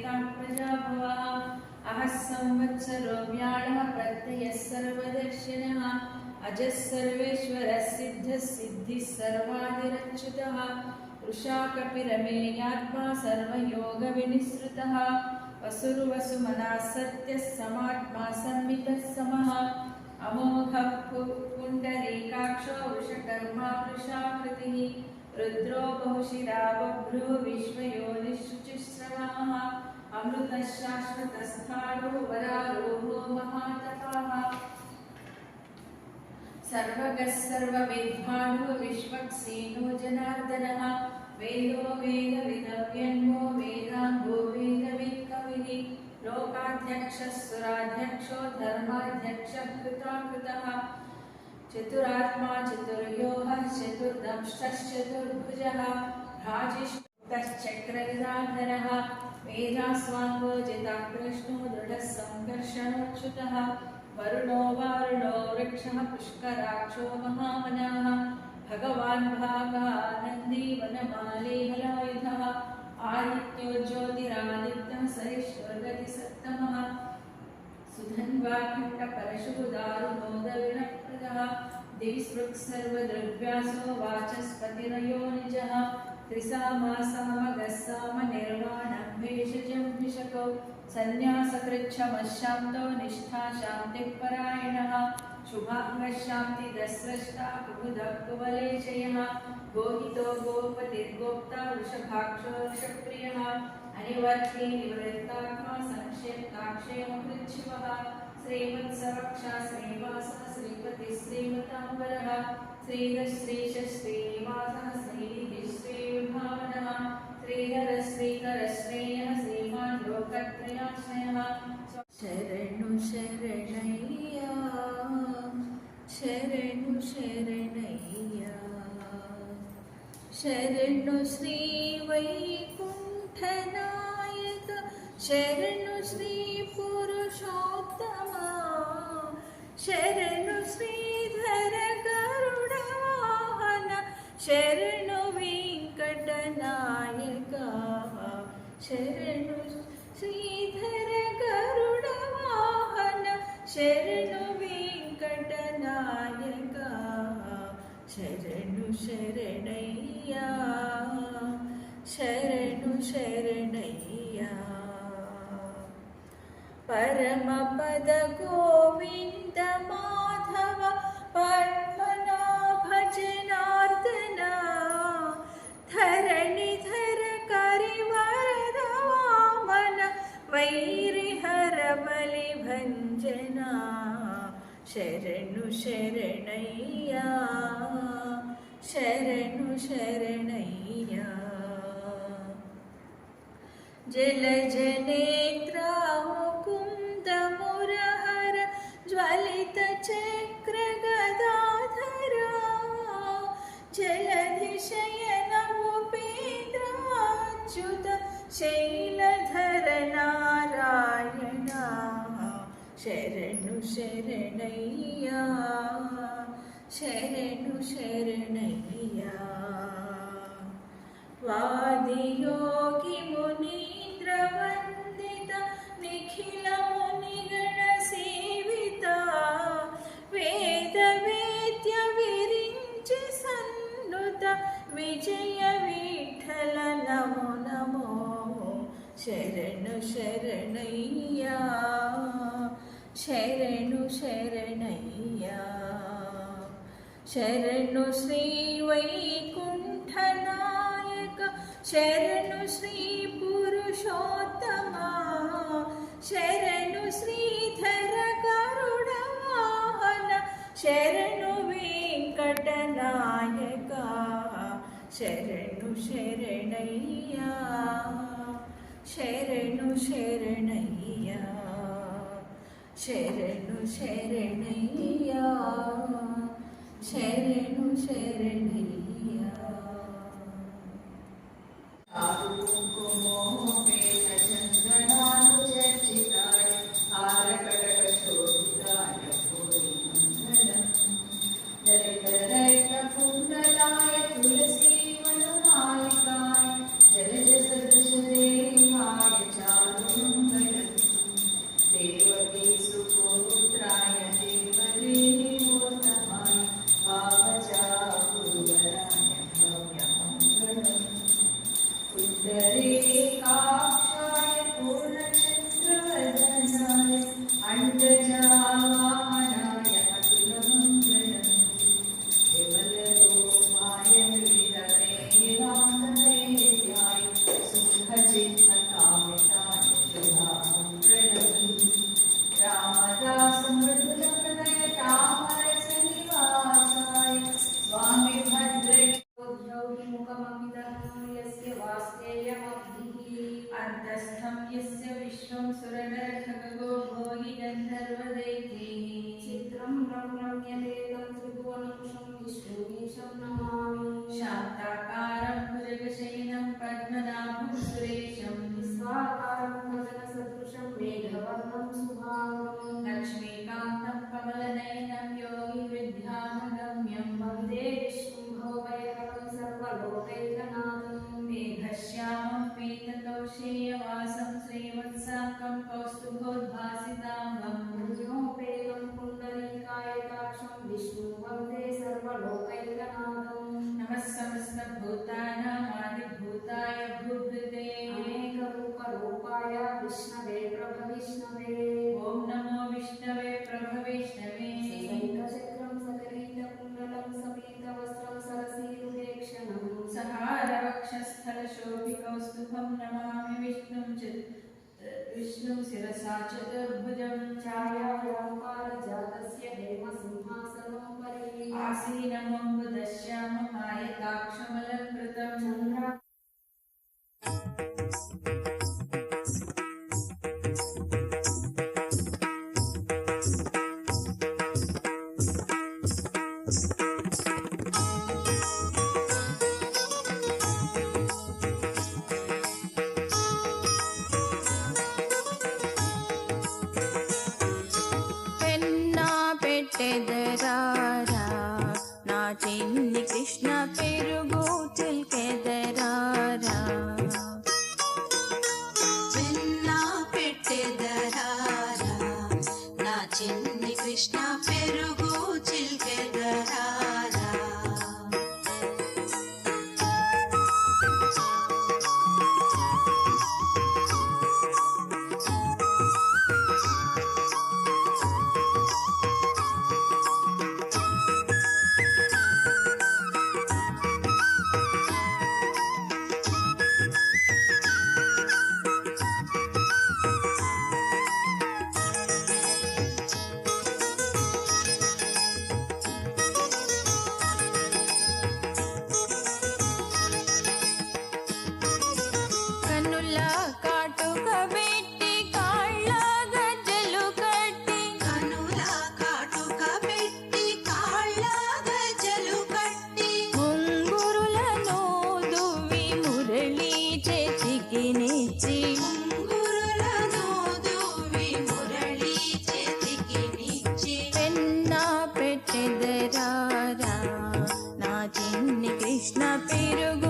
प्रेताः प्रजाभवः। अहः संवत्सरो व्याळः प्रत्ययः सर्वदर्शनः। अजः सर्वेश्वरः सिद्धः सिद्धिः सर्वादिरच्युतः। वृषाकपिरमेयात्मा सर्वयोगविनिसृतः। वसुर्वसुमनः सत्यः समात्मा संवितः समः। अमोघः वृषकर्मा वृषाकृतिः। रुद्रो बहुशिरा बभ्रो विश्वयोनिशुचिश्रवाः। अमृतः वरारोहो महातपाः सर्वगः सर्वविद्वानो विश्वक्सेनो जनार्दनः वेदो वेदविदव्यन्मो वेदाङ्गो वेदवित्कविः। लोकाध्यक्षः सुराध्यक्षो धर्माध्यक्षः कृताकृतः चतुरात्मा चतुर्योगः चतुर्दंष्टश्चतुर्भुजः भ्राजिष्ठश्चक्रविदाधरः वेदास्वाङ्गो जिताकृष्णो दृढः वरुणो वारुणो वृक्षः पुष्कराक्षो महामनाः, भगवान् भागानन्दी वनमाले हलायुधः आदित्यो ज्योतिरादित्यः सरिष्वगतिसत्तमः सुधन्वाखण्डपरशुः दारुणोदविणप्रदः सर्वद्रव्यासो वाचस्पतिरयो निजः। त्रिसामासामगः सामनिर्वाणं भेषजं भिषकौ सन्न्यासकृच्छमशान्तो निष्ठा शान्तिः परायणः शुभाङ्गः शान्तिदस्रष्टा कुमुदः कुवलेशयः गोहितो गोपतिर्गोप्ता वृषभाक्षो वृषप्रियः। अनिवर्ती निवृत्तात्मा संक्षेप्ताक्षेमकृच्छिवः श्रीवत्सवक्षा श्रीवासः श्रीपतिः श्रीमताम्बरः। श्रीधः श्रीश श्रीनिवासः श्रीनिधिः విభావన శ్రీహరశ్రీకరశ్రేయ శ్రీమాన్ లోకత్రయాశ్రయ శరణు శరణయ్యా శరణు శరణయ్యా శరణు శ్రీ వైకుంఠనాయక శరణు శ్రీ शरणया शरण परमपद गोविन्द माधव पद्मना भजनार्दना धरणि धरकरि वन वैरि हर बलिभञ्जना। शरणु शरण शरणु शरणैया। जलजनेन्द्रा कुन्द मुरार ज्वलितचक्रगदाधर जलधिशयन उपेन्द्राच्युत शैलधरनारायण शरण शरणैया। శరణు శరణయ్యా. వాదియోగి మునీంద్ర వందిత నిఖిల మునిగణ సేవిత. వేద వేద్య విరించి సన్నుత విజయ విఠల నమో నమో. శరణు శరణయ్యా. శరణు శరణ శరణు శ్రీ వైకుంఠనాయక శరణు శ్రీ పురుషోత్తమ శరణు శ్రీధర కరుణవాహన శరణు వెంకటనాయక శరణు శరణయ్యా శరణు శరణయ్యా శరణు శరణయ్యా ഷേരണ पुण्डरीकाक्षाय पूर्णचन्द्रवदनाय अण्डजामानाय अखिलमङ्गलम् केवलरूपाय विविधवेदान्तवेद्याय सुखचित्तकामिताय अन्तस्थं यस्य विश्वं सुरनरखगो भोगि गन्धर्वदैत्यैः चित्रं रम्यतेदं त्रिभुवनं विष्णुमीशं नमामि। शान्ताकारं भुजगशयनं पद्मनाभं सुरेशं विश्वाकारं भजनसदृशं मेघवर्णं शुभाङ्गं लक्ष्मीकान्तं कमलनयनं योगिविद्यामगम्यं वंदे विष्णुं भवभयहरं सर्वलोकैकनाथं मेघश्यामं पीतकौशेयवासं श्रीवत्साकं कौस्तुभोद्भासिताङ्गं पुण्योपेदं पुण्डरीकायताक्षं विष्णुं वंदे सर्वलोकैकनाथं नमः समस्तभूतानामादिभूताय भूभृते अनेकरूपरूपाय विष्णवे प्रभविष्णवे। सहारवक्षस्थलशोभिकौस्तुभं नमामि विष्णुं च विष्णुं शिरसा चतुर्भुजं छायाव्यापारजातस्य हेमसिंहासनोपरि। आसीनमम्बुदश्याममायताक्षमल Krishna go.